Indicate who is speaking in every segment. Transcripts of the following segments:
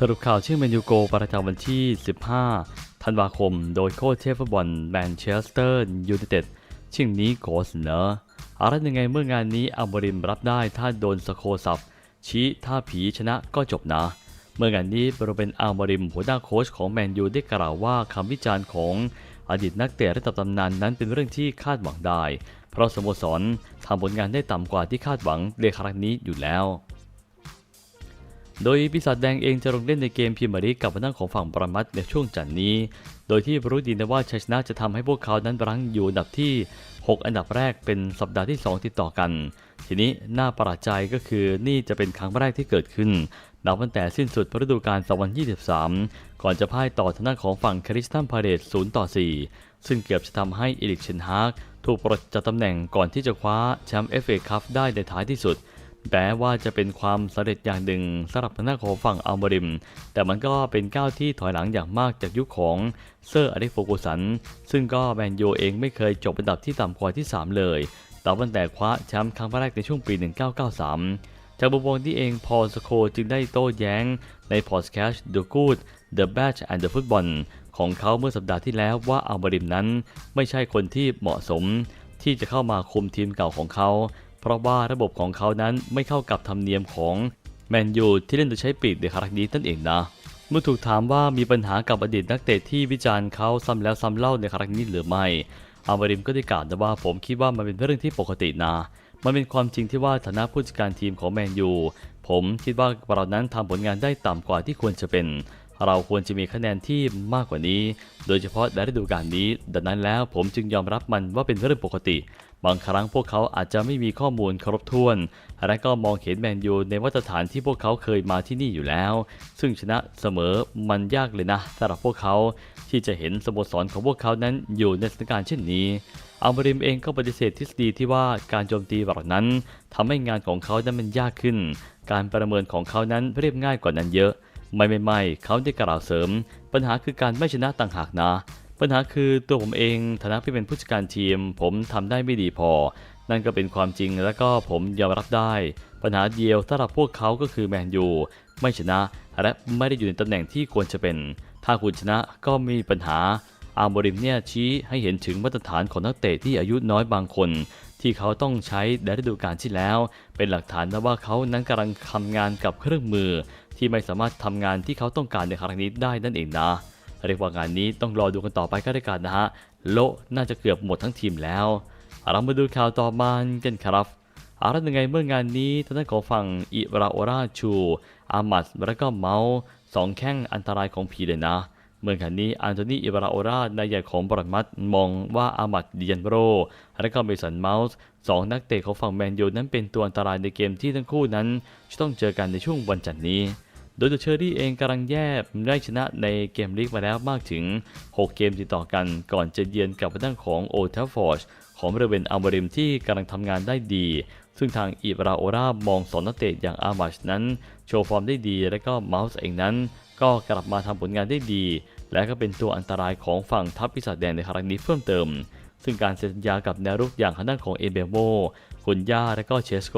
Speaker 1: สรุปข่าวชื่อแมนยูโกประจำวันที่ 15 ธันวาคม โดยโค้ชเทพฟุตบอลแมนเชสเตอร์ยูไนเต็ดชิงนี้โกเสนออะไรยังไงเมื่องานนี้อัลบริมรับได้ถ้าโดนสโคสับ ชี้ถ้าผีชนะก็จบนะ เมื่องานนี้บรูเบนอัลบริมหัวหน้าโค้ชของแมนยูได้กล่าวว่าคำวิจารณ์ของอดีตนักเตะระดับตำนานนั้นเป็นเรื่องที่คาดหวังได้ เพราะสโมสรทำผลงานได้ต่ำกว่าที่คาดหวังในครั้งนี้อยู่แล้ว โดยปีศาจแดงเองจะลงเล่นในเกมพรีเมียร์ลีกกับทางด้านของฝั่งปรมัตในช่วงจันนี้ โดยที่รู้ดีนะว่าชัยชนะจะทำให้พวกเขานั้นรั้งอยู่อันดับที่ 6 อันดับแรกเป็นสัปดาห์ที่ 2 ติดต่อกัน ทีนี้น่าประหลาดใจก็คือนี่จะเป็นครั้งแรกที่เกิดขึ้นนับตั้งแต่สิ้นสุดฤดูกาล2023 ก่อนจะพ่ายต่อทางด้านของฝั่งคริสตันพาเลต0ต่อ 4 ซึ่งเกือบจะทำให้อีลิกเชนฮากถูกปลดจากตำแหน่งก่อนที่จะคว้าแชมป์เอฟเอคัพได้ในท้ายที่สุด แม้ว่าจะเป็นความสำเร็จอย่างหนึ่งสำหรับทางด้านของฝั่งอัลบริม แต่มันก็เป็นก้าวที่ถอยหลังอย่างมากจากยุคของเซอร์อเล็กโฟกูสัน ซึ่งก็แมนยูเองไม่เคยจบอันดับที่ต่ำกว่าที่ 3 เลยแต่ตั้งแต่คว้าแชมป์ครั้งแรกในช่วงปี 1993 จากบุมองที่เองพอลสโคจึงได้โต้แย้งในพอดแคสต์ The Good The Bad and The Football ของเขาเมื่อสัปดาห์ที่แล้วว่าอัลบริมนั้น ไม่ใช่คนที่เหมาะสมที่จะเข้ามาคุมทีมเก่าของเขา เพราะว่าระบบของเขานั้นไม่เข้ากับธรรมเนียมของแมนยูที่เล่นโดยใช้ปีกในคารั้งนี้นั่นเองนะ เมื่อถูกถามว่ามีปัญหากับอดีตนักเตะที่วิจารณ์เขาซ้ำแล้วซ้ำเล่าในครั้งนี้หรือไม่ อาบริมก็ได้กล่าวนะว่าผมคิดว่ามันเป็นเรื่องที่ปกตินะ มันเป็นความจริงที่ว่าฐานะผู้จัดการทีมของแมนยู ผมคิดว่าเรานั้นทำผลงานได้ต่ำกว่าที่ควรจะเป็น เราควรจะมีคะแนนที่มากกว่านี้ โดยเฉพาะในฤดูกาลนี้ ดังนั้นแล้วผมจึงยอมรับมันว่าเป็นเรื่องปกติ บางครั้งพวกเขาอาจจะไม่มีข้อมูลครบถ้วน และก็มองเห็นแมนยูในมาตรฐานที่พวกเขาเคยมาที่นี่อยู่แล้ว ซึ่งชนะเสมอมันยากเลยนะสำหรับพวกเขาที่จะเห็นสโมสรของพวกเขานั้นอยู่ในสถานการณ์เช่นนี้อัลบริมเองก็ปฏิเสธทฤษฎีที่ว่าการโจมตีแบบนั้นทำให้งานของเขานั้นมันยากขึ้น การประเมินของเขานั้นเรียบง่ายกว่านั้นเยอะ ไม่ไม่ไม่เขาได้กล่าวเสริม ปัญหาคือการไม่ชนะต่างหากนะ ปัญหาคือตัวผมเองฐานะที่เป็นผู้จัดการทีม ผมทำได้ไม่ดีพอ นั่นก็เป็นความจริงแล้วก็ผมยอมรับได้ ปัญหาเดียวสำหรับพวกเขาก็คือแมนยูไม่ชนะและไม่ได้อยู่ในตำแหน่งที่ควรจะเป็น ถ้าคุณชนะก็มมีปัญหาอาร์โมริมเนี่ยชี้ให้เห็นถึงมาตรฐานของนักเตะที่อายุน้อยบางคน ที่เขาต้องใช้ในฤดูกาลที่แล้ว เป็นหลักฐานนะว่าเขานั้นกำลังทำงานกับเครื่องมือ ที่ไม่สามารถทำงานที่เขาต้องการในครั้งนี้ได้นั่นเองนะ เรียกว่างานนี้ต้องรอดูกันต่อไปก็ได้กันนะฮะ โลน่าจะเกือบหมดทั้งทีมแล้วเรามาดูข่าวต่อมากันครับอารัยังไงเมื่องานนี้ทางด้านของฝั่งอิราโอราชู อามัสและก็เมาส์สองแข้งอันตรายของผีเลยนะ เมื่องานนี้อันโทนีอิบราโอรานายใหญ่ของบรอดมัดมองว่าอามัดเดียนโร และก็เมสันเมาส์สองนักเตะของฝั่งแมนยูนั้นเป็นตัวอันตรายในเกมที่ทั้งคู่นั้นจะต้องเจอกันในช่วงวันจันทร์นี้ โดยตัวเชอรี่เองกำลังแย่ได้ชนะในเกมลีกมาแล้วมากถึง 6 เกมติดต่อกัน ก่อนจะเยือนกับทางด้านของโอเทฟฟอร์ชของบริเวณอัลบริมที่กำลังทำงานได้ดี ซึ่งทางอิบราโอรามองสองนักเตะอย่างอามัชนั้น โชว์ฟอร์มได้ดี และก็เมาส์เองนั้น ก็กลับมาทำผลงานได้ดี และก็เป็นตัวอันตรายของฝั่งทัพปีศาจแดงในครั้งนี้เพิ่มเติม ซึ่งการเซ็นสัญญากับแนวรุกอย่างทางด้านของเอเบโมคุนย่าและก็เชสโก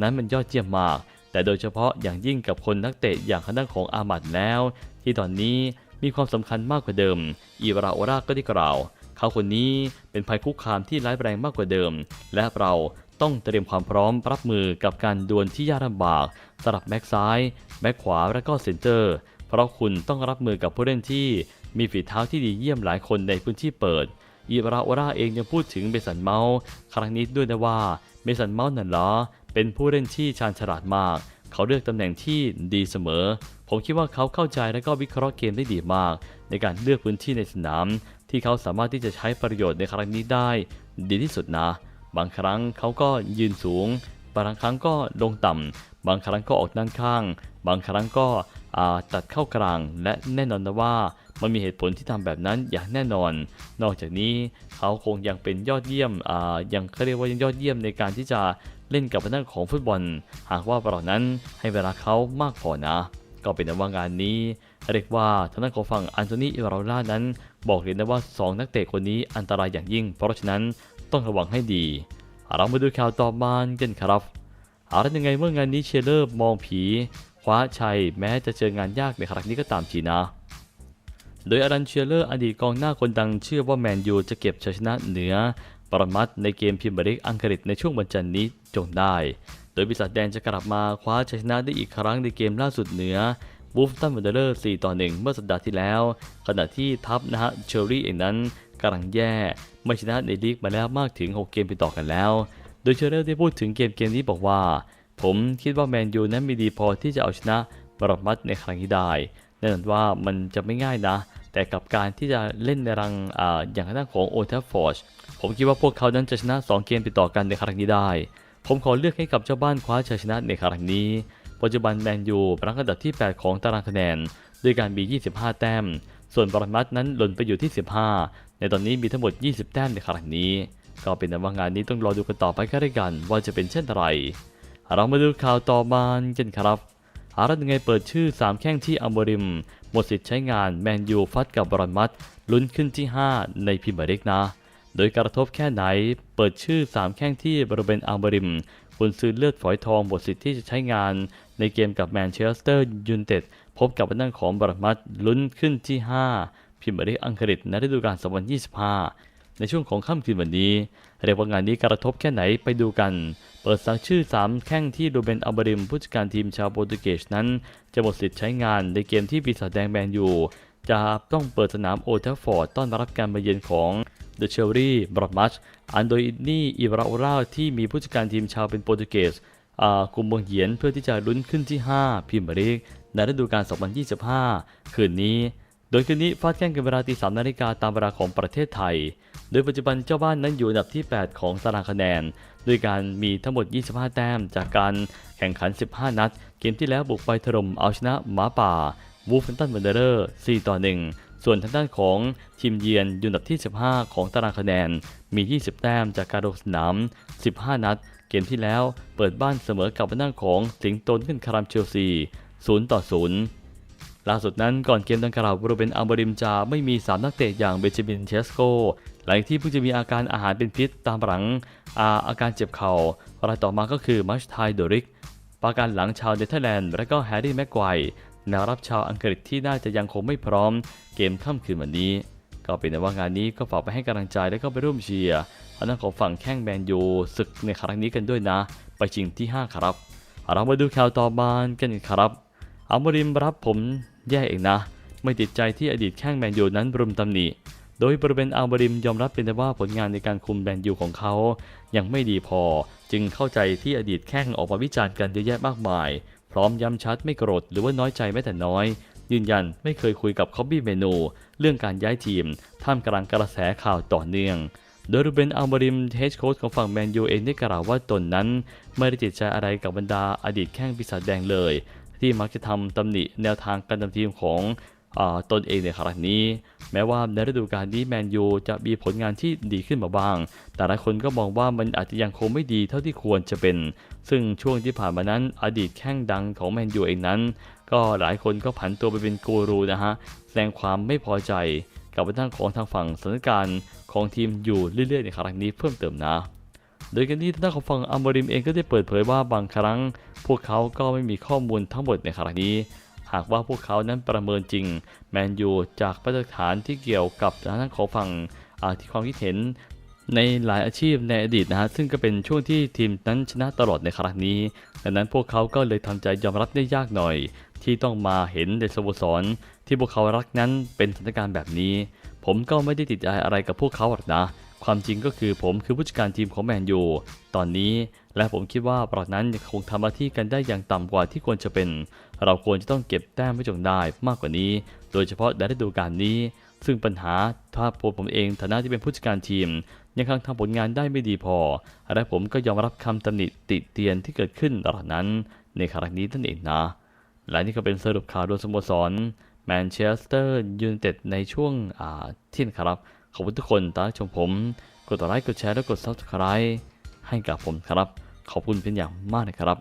Speaker 1: นั้นมันยอดเยี่ยมมาก แต่โดยเฉพาะอย่างยิ่งกับคนนักเตะอย่างทางด้านของอามัดแล้ว ที่ตอนนี้มีความสำคัญมากกว่าเดิมอีบราโอราก็ได้กล่าว เขาคนนี้เป็นภัยคุกคามที่ร้ายแรงมากกว่าเดิม และเราต้องเตรียมความพร้อมรับมือกับการดวลที่ยากลำบากสำหรับแบ็กซ้ายแบ็กขวาและก็เซนเตอร์ เพราะคุณต้องรับมือกับผู้เล่นที่มีฝีเท้าที่ดีเยี่ยมหลายคนในพื้นที่เปิดอีบราโอราเองยังพูดถึงเบสันเมาส์ครั้งนี้ด้วยนะว่าเบสันเมาส์นั่นเหรอ เป็นผู้เล่นที่ชาญฉลาดมาก เขาเลือกตำแหน่งที่ดีเสมอ ผมคิดว่าเขาเข้าใจและก็วิเคราะห์เกมได้ดีมาก ในการเลือกพื้นที่ในสนาม ที่เขาสามารถที่จะใช้ประโยชน์ในครั้งนี้ได้ ดีที่สุดนะ บางครั้งเขาก็ยืนสูง บางครั้งก็ลงต่ำบางครั้งก็ออกด้านข้าง บางครั้งก็ตัดเข้ากลาง และแน่นอนนะว่ามันมีเหตุผลที่ทำแบบนั้นอย่างแน่นอน นอกจากนี้เขาคงยังเป็นยอดเยี่ยมอยังเขาเรียกว่ายังยอดเยี่ยมในการที่จะ เล่นกับพนักของฟุตบอล หากว่าเรานั้นให้เวลาเขามากพอนะ ก็เป็นว่างานนี้เรียกว่าทางด้านของฝั่งอันโทนีอิราโอล่านั้น บอกเลยนะว่า 2 นักเตะคนนี้อันตรายอย่างยิ่ง เพราะฉะนั้นต้องระวังให้ดี เรามาดูข่าวต่อมากันครับเอาละยังไงเมื่องานนี้เชลเลอร์มองผี คว้าชัยแม้จะเจองานยากในครั้งนี้ก็ตามทีนะโดยอารันเชียร์เลอร์อดีตกองหน้าคนดังเชื่อว่าแมนยูจะเก็บชัยชนะเหนือ ปรมัตในเกมพรีเมียร์ลีกอังกฤษในช่วงวันจันทร์นี้จงได้ โดยปีศาจแดงจะกลับมาคว้าชัยชนะได้อีกครั้งในเกมล่าสุดเหนือวูฟตันวันเดอร์4ต่อ 1 เมื่อสัปดาห์ที่แล้ว ขณะที่ทัพนะฮะเชอรี่เองนั้นกำลังแย่ไม่ชนะในลีกมาแล้วมากถึง 6 เกมติดต่อกันแล้ว โดยเชอร์ได้พูดถึงเกมเกมนี้บอกว่า ผมคิดว่าแมนยูนั้นมีดีพอที่จะเอาชนะบรมัตในครั้งนี้ได้แน่นอนว่ามันจะไม่ง่ายนะ แต่กับการที่จะเล่นในรังออย่างทางของโอเทฟฟอร์ช ผมคิดว่าพวกเขานั้นจะชนะ 2 เกมติดต่อกันในครั้งนี้ได้ ผมขอเลือกให้กับเจ้าบ้านคว้าชัยชนะในครั้งนี้ ปัจจุบันแมนยูรั้งอันดับที่ 8 ของตารางคะแนนด้วยการมี 25 แต้ม ส่วนบรมัตนั้นหล่นไปอยู่ที่ 15 ในตอนนี้มีทั้งหมด 20 แต้มในครั้งนี้ ก็เป็นแต่ว่างานนี้ต้องรอดูกันต่อไปก็ได้กัน ว่าจะเป็นเช่นไร เรามาดูข่าวต่อมากันครับอารัตยังไงเปิดชื่อ 3 แข้งที่อัมบริม หมดสิทธิ์ใช้งานแมนยูฟัดกับบรอนมัตลุ้นขึ้นที่ 5 ในพรีเมียร์ลีกนะ โดยกระทบแค่ไหน เปิดชื่อ 3 แข้งที่บริเวณอัมบริม คุณซื้อเลือดฝอยทองหมดสิทธิ์ที่จะใช้งาน ในเกมกับแมนเชสเตอร์ยูไนเต็ดพบกับทางของบรอนมัตลุ้นขึ้นที่ 5พรีเมียร์ลีกอังกฤษในฤดูกาล2025 ในช่วงของค่ำคืนวันนี้ เรียกว่างานนี้กระทบแค่ไหนไปดูกัน เปิดสักชื่อ 3 แข้งที่รูเบนอัลบาริมผู้จัดการทีมชาวโปรตุเกสนั้น จะหมดสิทธิ์ใช้งานในเกมที่ปีศาจแดงแมนยูจะต้องเปิดสนามโอเทฟฟอร์ดต้อนรับการมาเยือนของ เดอะเชลรี่บรอดมัชอันโดยอินนี่อิบราโอราที่มีผู้จัดการทีมชาวเป็นโปรตุเกสอ่ากลุ่มเมืองเหียนเพื่อที่จะลุ้นขึ้นที่ 5พรีเมียร์ลีกในฤดูกาล 2025 คืนนี้ โดยคืนนี้ฟาดแข่งกันเวลาตีสามนาฬิกาตามเวลาของประเทศไทย โดยปัจจุบันเจ้าบ้านนั้นอยู่อันดับที่ 8 ของตารางคะแนนด้วยการมีทั้งหมด 25 แต้มจากการแข่งขัน 15 นัด เกมที่แล้วบุกไปถล่มเอาชนะหมาป่าวูฟเฟนตันเวนเดอร์4ต่อ1 ส่วนทางด้านของทีมเยือนอยู่อันดับที่ 15 ของตารางคะแนน มี 20 แต้มจากการลงสนาม 15 นัด เกมที่แล้วเปิดบ้านเสมอกับทางด้านของสิงห์โตนขึ้นคารามเชลซี 0 ต่อ 0 ล่าสุดนั้นก่อนเกมดังกล่าวบรูเบนอัลบริมจะไม่มี 3 นักเตะอย่างเบนจามินเชสโก หลังที่เพิ่งจะมีอาการอาหารเป็นพิษตามหลังอาอาการเจ็บเข่ารายต่อมาก็คือมัชไทโดริก ปาการหลังชาวเนเธอร์แลนด์และก็แฮร์รี่แม็กไกว นวรับชาวอังกฤษที่น่าจะยังคงไม่พร้อมเกมค่ำคืนวันนี้ ก็เป็นแต่ว่างานนี้ก็ฝากไปให้กำลังใจและก็ไปร่วมเชียร์ทางด้นของฝั่งแข้งแมนยูศึกในครั้งนี้กันด้วยนะ ไปชิงที่ 5 ครับ เรามาดูข่าวต่อมากันครับอัลมริมรับผมแย่เองนะ ไม่ติดใจที่อดีตแข้งแมนยูนั้นรุมตำหนิโดยบริเวณอัลบริมยอมรับเป็นแต่ว่าผลงานในการคุมแมนยูของเขา ยังไม่ดีพอ จึงเข้าใจที่อดีตแข้งออกมาวิจารณ์กันเยอะแยะมากมาย พร้อมย้ำชัดไม่โกรธหรือว่าน้อยใจแม้แต่น้อย ยืนยันไม่เคยคุยกับคอบบี้เมนู เรื่องการย้ายทีม ท่ามกลางกระแสข่าวต่อเนื่องโดยรูเบนอัลบริมเฮดโค้ชของฝั่งแมนยูเองได้กล่าวว่าตนนั้น ไม่ได้ติดใจอะไรกับบรรดาอดีตแข้งปีศาจแดงเลย ที่มักจะทำตำหนิแนวทางการทำทีมของ ตนเองในครั้งนี้ แม้ว่าในฤดูกาลนี้แมนยูจะมีผลงานที่ดีขึ้นมาบ้าง แต่หลายคนก็มองว่ามันอาจจะยังคงไม่ดีเท่าที่ควรจะเป็น ซึ่งช่วงที่ผ่านมานั้นอดีตแข้งดังของแมนยูเองนั้น ก็หลายคนก็ผันตัวไปเป็นกูรูนะฮะแสดงความไม่พอใจกับทางของทางฝั่งสถานการณ์ของทีมอยู่เรื่อยๆในครั้งนี้เพิ่มเติมนะ โดยกันที่ทางด้านของฝั่งอัมบริมเองก็ได้เปิดเผยว่าบางครั้ง พวกเขาก็ไม่มีข้อมูลทั้งหมดในครั้งนี้ หากว่าพวกเขานั้นประเมินจริง แมนยูจากมาตรฐานที่เกี่ยวกับทางด้านของฝั่งที่ความคิดเห็นในหลายอาชีพในอดีตนะฮะซึ่งก็เป็นช่วงที่ทีมนั้นชนะตลอดในครั้งนี้ ดังนั้นพวกเขาก็เลยทำใจยอมรับได้ยากหน่อย ที่ต้องมาเห็นในสโมสรที่พวกเขารักนั้นเป็นสถานการณ์แบบนี้ ผมก็ไม่ได้ติดใจอะไรกับพวกเขาหรอกนะ ความจริงก็คือผมคือผู้จัดการทีมของแมนยูตอนนี้ และผมคิดว่าปรากนั้นยังคงทำหน้าที่กันได้อย่างต่ำกว่าที่ควรจะเป็น เราควรจะต้องเก็บแต้มไว้จงได้มากกว่านี้ โดยเฉพาะในฤดูกาลนี้ ซึ่งปัญหาถ้าผมผมเองฐานะที่เป็นผู้จัดการทีม ยังคงทำผลงานได้ไม่ดีพอ และผมก็ยอมรับคำตำหนิติเตียนที่เกิดขึ้นเหล่านั้น ในครั้งนี้นั่นเองนะ และนี่ก็เป็นสรุปข่าวโดยสโมสรแมนเชสเตอร์ยูไนเต็ดในช่วงเที่ยงครับ ขอบคุณทุกคนตามชมผม กดไลค์กดแชร์และกด Subscribe ให้กับผมครับ ขอบคุณเป็นอย่างมากนะครับ